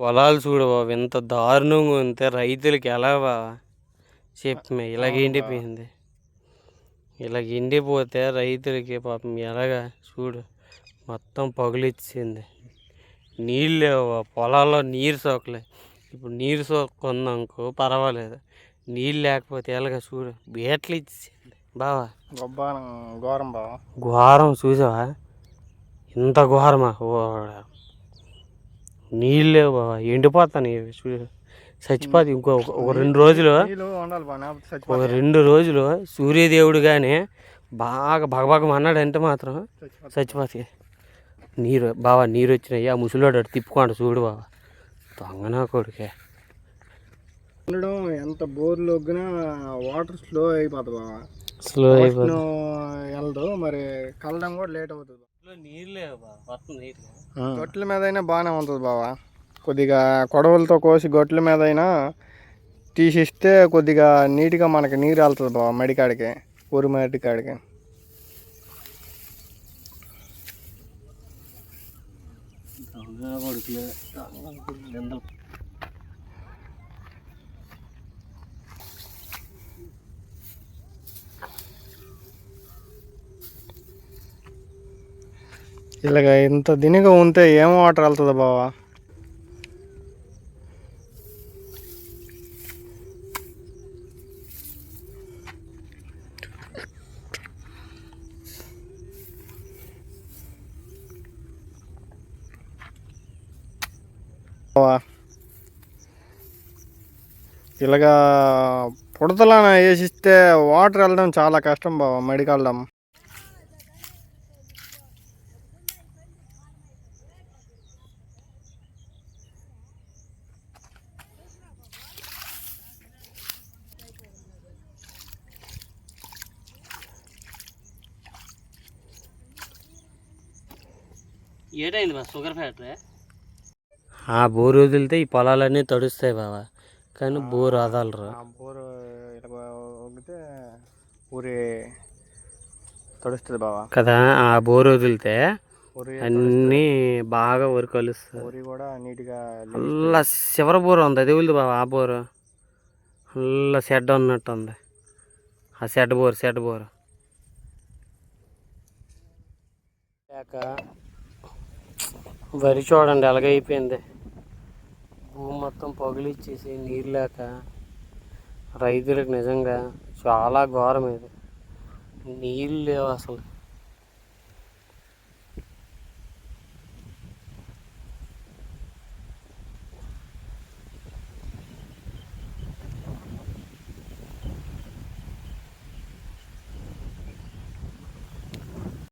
పొలాలు చూడు బాబు ఎంత దారుణంగా ఉంటే రైతులకి ఎలా బావా చెప్పమే ఇలాగ ఎండిపోయింది. ఇలాగ ఎండిపోతే రైతులకి పాపం ఎలాగా? చూడు మొత్తం పగులిచ్చింది. నీళ్ళు లేవు. పొలాల్లో నీరు సోకలే. ఇప్పుడు నీరు సోకుందనుకో పర్వాలేదు. నీళ్ళు లేకపోతే ఎలాగ చూడు బీటలు ఇచ్చింది బావా? ఘోరం బావ. ఘోరం చూసావా? ఇంత ఘోరమా? ఓ నీళ్ళు లేవు బావా ఎండిపోతాను చచ్చిపోతుంది ఇంకో ఒక- రెండు రోజులు. ఒక రెండు రోజులు సూర్యదేవుడు కానీ బాగా భగభగం అన్నాడంటే మాత్రం. చచ్చిపోతాయి. నీరు బావా నీరు వచ్చినాయి. ఆ ముసలోడు తిప్పుకోండి చూడు బావా. దొంగనా కొడుకే. ఉండడం ఎంత బోర్లు ఒగ్గినా వాటర్ స్లో అయిపోతుంది బావ. స్లో అయిపోతుంది వెళ్ళదు మరి కలడం కూడా లేట్ అవుతుంది. గొట్ల మీద అయినా బాగానే ఉంటుంది బావ కొద్దిగా కొడవలతో కోసి గొట్ల మీద అయినా తీసిస్తే కొద్దిగా నీట్గా మనకి నీరు వెళ్తుంది బావ మడికాడికి ఊరి మడికాడికి దొంగ కొడుకులు ఇలాగ ఇంత దినిగా ఉంటే ఏం వాటర్ వెళ్తుంది బావా. బావా. ఇలాగా పుడతలాన వేసిస్తే వాటర్ వెళ్ళడం చాలా కష్టం బావా మడికెళ్ళడం ఏటైంది బా షుగర్ ఫ్యాక్టరీ? ఆ బోరు వదిలితే ఈ పొలాలన్నీ తడుస్తాయి బావా. కానీ బోరు వదలరు ఆ బోరు ఒగ్గితే ఊరి తడుస్తుంది బావా. కదా ఆ బోరు వదిలితే ఊరి అన్నీ బాగా వరకు కలుస్తాయి. ఊరి కూడా నీట్గా అల్లా చివరి బోరు ఉంది అది ఉంది బావా ఆ బోరు. అల్లా షెడ్ ఉన్నట్టు ఉంది. ఆ షెడ్ బోరు షెడ్ బోరు. లేక వరి చూడండి ఎలాగైపోయింది. భూమి మొత్తం పగిలిచ్చేసి నీరు లేక రైతులకు నిజంగా చాలా ఘోరం ఇది. నీళ్ళు లేవు అసలు.